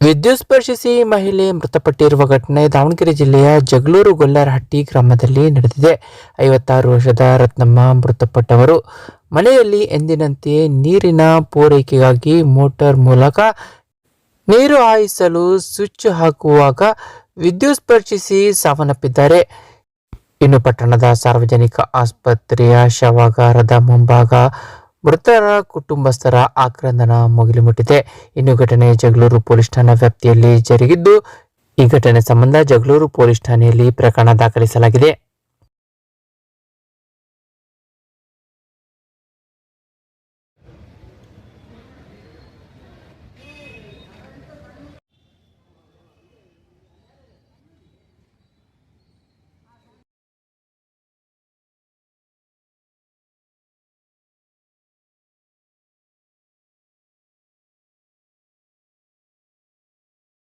ವಿದ್ಯುತ್ ಸ್ಪರ್ಶಿಸಿ ಮಹಿಳೆ ಮೃತಪಟ್ಟಿರುವ ಘಟನೆ ದಾವಣಗೆರೆ ಜಿಲ್ಲೆಯ ಜಗಳೂರು ಗೊಲ್ಲರಹಟ್ಟಿ ಗ್ರಾಮದಲ್ಲಿ ನಡೆದಿದೆ. ಐವತ್ತಾರು ವರ್ಷದ ರತ್ನಮ್ಮ ಮೃತಪಟ್ಟವರು. ಮನೆಯಲ್ಲಿ ಎಂದಿನಂತೆ ನೀರಿನ ಪೂರೈಕೆಗಾಗಿ ಮೋಟಾರ್ ಮೂಲಕ ನೀರು ಹಾಯಿಸಲು ಸ್ವಿಚ್ ಹಾಕುವಾಗ ವಿದ್ಯುತ್ ಸ್ಪರ್ಶಿಸಿ ಸಾವನ್ನಪ್ಪಿದ್ದಾರೆ. ಇನ್ನು ಪಟ್ಟಣದ ಸಾರ್ವಜನಿಕ ಆಸ್ಪತ್ರೆಯ ಶವಾಗಾರದ ಮುಂಭಾಗ ಮೃತರ ಕುಟುಂಬಸ್ಥರ ಆಕ್ರಂದನ ಮುಗಿಲು ಮುಟ್ಟಿದೆ. ಇನ್ನು ಘಟನೆ ಜಗಳೂರು ಪೊಲೀಸ್ ಠಾಣಾ ವ್ಯಾಪ್ತಿಯಲ್ಲಿ ಜರುಗಿದ್ದು, ಈ ಘಟನೆ ಸಂಬಂಧ ಜಗಳೂರು ಪೊಲೀಸ್ ಠಾಣೆಯಲ್ಲಿ ಪ್ರಕರಣ ದಾಖಲಿಸಲಾಗಿದೆ.